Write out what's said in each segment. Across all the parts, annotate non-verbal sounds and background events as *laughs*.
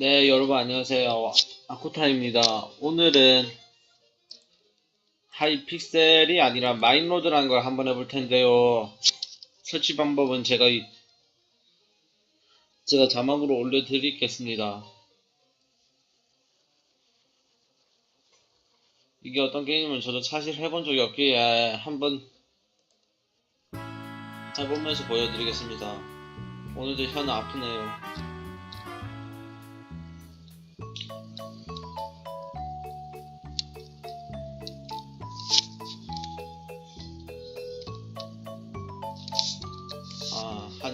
네, 여러분 안녕하세요. 아코타입니다. 오늘은 하이픽셀이 아니라 마인로드라는 걸 한번 해볼 텐데요. 설치 방법은 제가 이- 제가 자막으로 올려드리겠습니다. 이게 어떤 게임은 저도 사실 해본 적이 없기에 한번 해보면서 보여드리겠습니다. 오늘도 혀는 아프네요.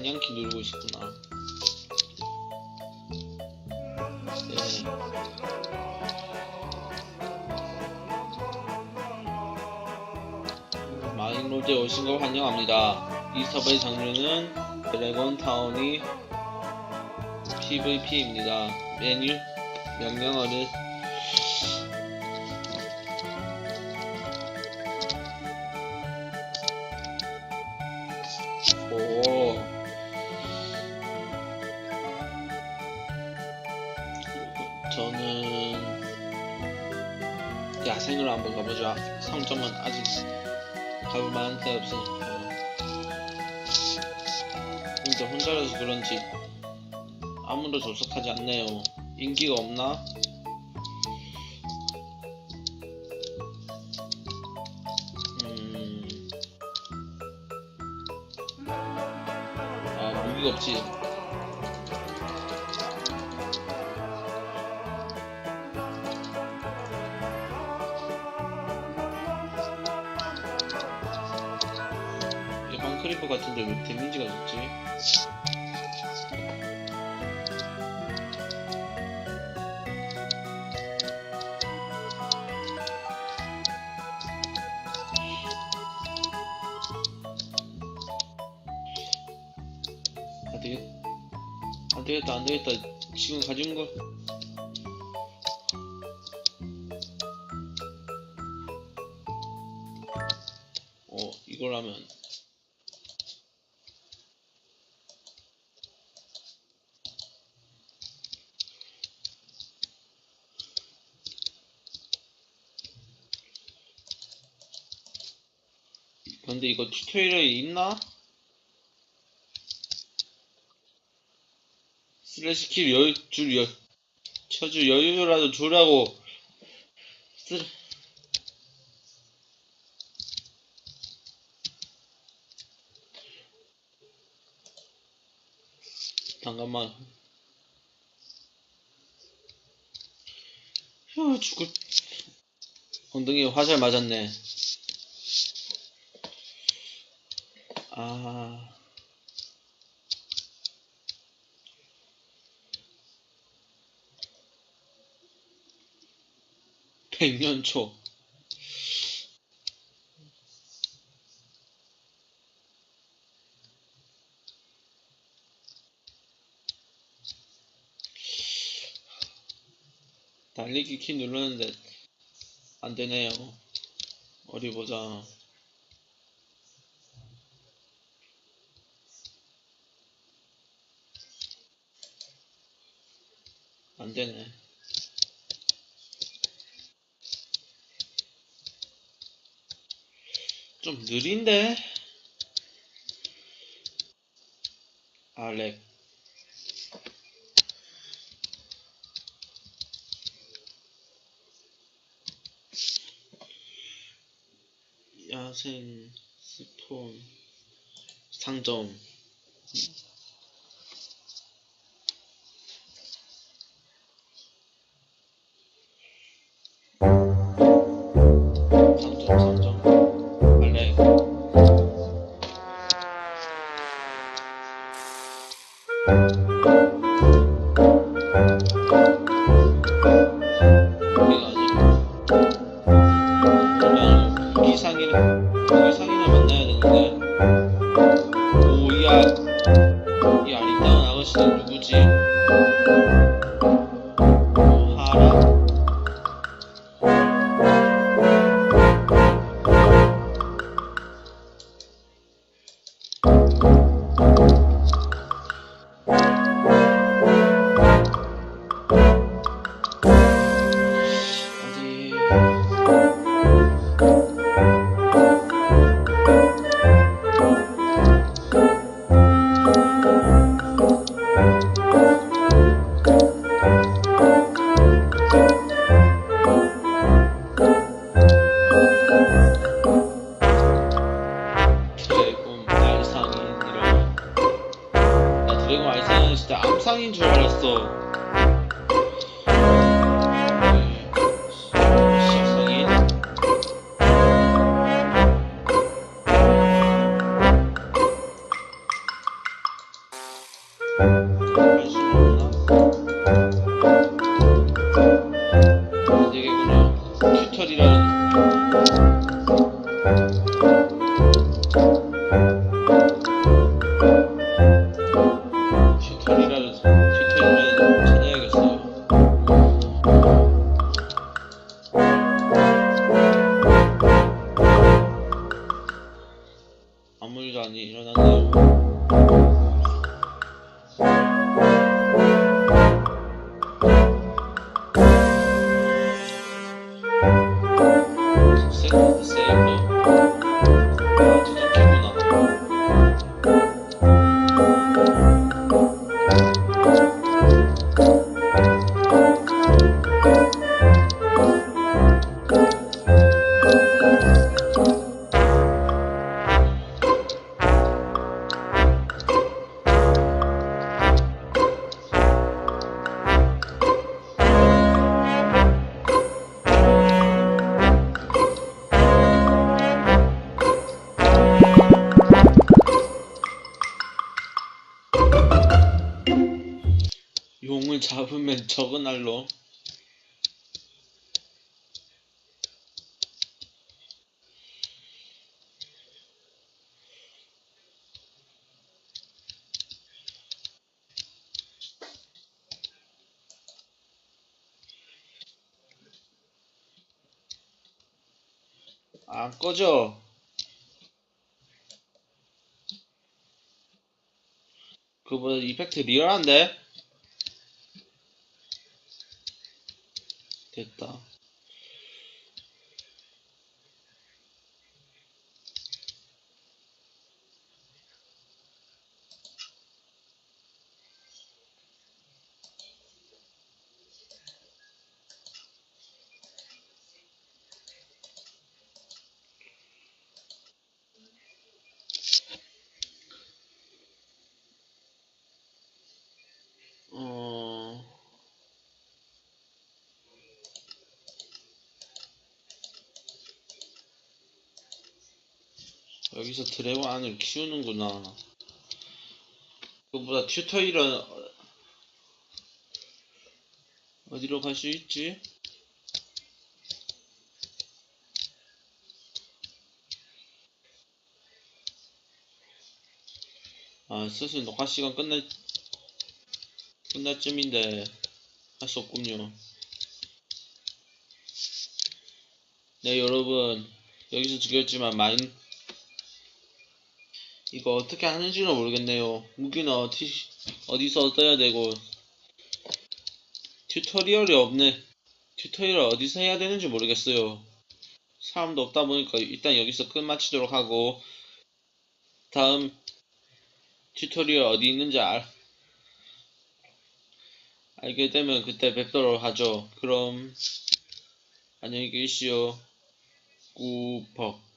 양키 누르고 있었구나. 네. 마인로드에 오신 걸 환영합니다. 이 서버의 장르는 드래곤 타운이 PVP입니다. 메뉴 명령어를 야생으로 한번 가보자. 상점은 아직 가볼 만한 데 없으니까. 근데 혼자라서 그런지 아무도 접속하지 않네요. 인기가 없나? 음. 아, 무기가 없지. 일반 크리퍼 같은데 왜 데미지가 좋지? 안 되겠, 안 되겠다, 안 되겠다. 지금 가진 거. 어, 이걸 하면. 근데 이거 튜토리얼이 있나? 슬래시 킬 여유, 줄 여, 쳐주 여유라도 주라고. 슬, 잠깐만. 휴, 죽을. 엉덩이에 화살 맞았네. 아. 백년초. 달리기 키 눌렀는데 안 되네요. 어디 보자. 안 되네. 좀 느린데? 아, 렉. 야생, 스폰, 상점. 상점, 드래곤 아이스는 진짜 암상인 줄 알았어. 네. 시합성인. 알수 놈을 잡으면 *laughs* 적은 날로 안 꺼져 그보다 이펙트 리얼한데? 됐다. 여기서 드래곤 안을 키우는구나. 그보다 튜토리얼은 어- 어디로 갈 수 있지? 아, 슬슬 녹화 시간 끝날, 끝날 쯤인데, 할 수 없군요. 네, 여러분. 여기서 죽였지만, 마인, 이거 어떻게 하는지는 모르겠네요. 무기는 어디, 어디서 써야 되고, 튜토리얼이 없네. 튜토리얼 어디서 해야 되는지 모르겠어요. 사람도 없다 보니까 일단 여기서 끝마치도록 하고, 다음 튜토리얼 어디 있는지 알, 알게 되면 그때 뵙도록 하죠. 그럼, 안녕히 계시오. 꾸벅.